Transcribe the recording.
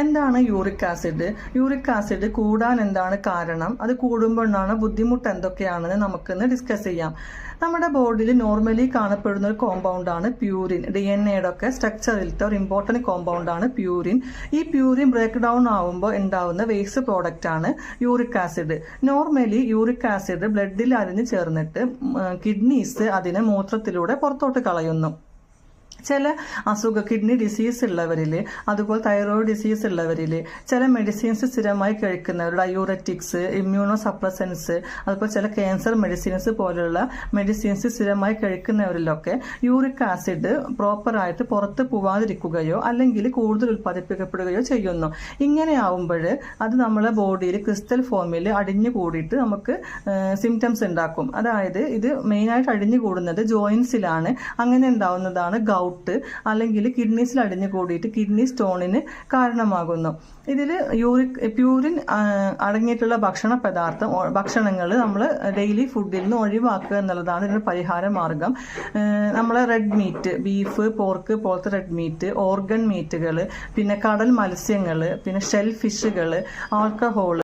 എന്താണ് uric acid? Uric acid കൂടാൻ എന്താണ് കാരണം? അത് കൂടുമ്പോൾ കൂടുമ്പോഴാണ് ബുദ്ധിമുട്ട് എന്തൊക്കെയാണെന്ന് നമുക്കിന്ന് ഡിസ്കസ് ചെയ്യാം. നമ്മുടെ ബോഡിയിൽ നോർമലി കാണപ്പെടുന്ന ഒരു കോമ്പൗണ്ടാണ് പ്യൂരിൻ ഡി എൻ എയുടെ ഒക്കെ സ്ട്രക്ചറിലത്തെ ഒരു ഇമ്പോർട്ടന്റ് കോമ്പൗണ്ടാണ് പ്യൂരിൻ ഈ പ്യൂരിൻ ബ്രേക്ക് ഡൗൺ ആവുമ്പോൾ ഉണ്ടാവുന്ന വേസ്റ്റ് പ്രോഡക്റ്റ് ആണ് uric acid. Normally uric acid ബ്ലഡിൽ അരിഞ്ഞ് ചേർന്നിട്ട് കിഡ്നീസ് അതിനെ മൂത്രത്തിലൂടെ പുറത്തോട്ട് കളയുന്നു. ചില അസുഖ കിഡ്നി ഡിസീസ് ഉള്ളവരിൽ അതുപോലെ തൈറോയ്ഡ് ഡിസീസ് ഉള്ളവരിൽ ചില മെഡിസിൻസ് സ്ഥിരമായി കഴിക്കുന്നവർ ഡയൂററ്റിക്സ് ഇമ്മ്യൂണോ സപ്രസൻസ് അതുപോലെ ചില ക്യാൻസർ മെഡിസിൻസ് പോലുള്ള മെഡിസിൻസ് സ്ഥിരമായി കഴിക്കുന്നവരിലൊക്കെ യൂറിക് ആസിഡ് പ്രോപ്പറായിട്ട് പുറത്ത് പോവാതിരിക്കുകയോ അല്ലെങ്കിൽ കൂടുതൽ ഉൽപ്പാദിപ്പിക്കപ്പെടുകയോ ചെയ്യുന്നു. ഇങ്ങനെ ആവുമ്പോൾ അത് നമ്മളെ ബോഡിയിൽ ക്രിസ്റ്റൽ ഫോമിൽ അടിഞ്ഞു കൂടിയിട്ട് നമുക്ക് സിംറ്റംസ് ഉണ്ടാക്കും. അതായത് ഇത് മെയിനായിട്ട് അടിഞ്ഞു കൂടുന്നത് ജോയിൻസിലാണ് അങ്ങനെ ഉണ്ടാവുന്നതാണ് ഗൗട്ട് അല്ലെങ്കിൽ കിഡ്നീസിൽ അടിഞ്ഞു കൂടിയിട്ട് കിഡ്നി സ്റ്റോണിന് കാരണമാകുന്നു. ഇതിൽ യൂറിക് പ്യൂരിൻ അടങ്ങിയിട്ടുള്ള ഭക്ഷണ പദാർത്ഥം ഭക്ഷണങ്ങൾ നമ്മൾ ഡെയിലി ഫുഡിൽ നിന്ന് ഒഴിവാക്കുക എന്നുള്ളതാണ് ഇതിന് പരിഹാര മാർഗം. നമ്മളെ റെഡ് മീറ്റ് ബീഫ് പോർക്ക് പോലത്തെ റെഡ് മീറ്റ് ഓർഗൻ മീറ്റുകൾ പിന്നെ കടൽ മത്സ്യങ്ങൾ പിന്നെ ഷെൽ ഫിഷുകൾ ആൽക്കഹോൾ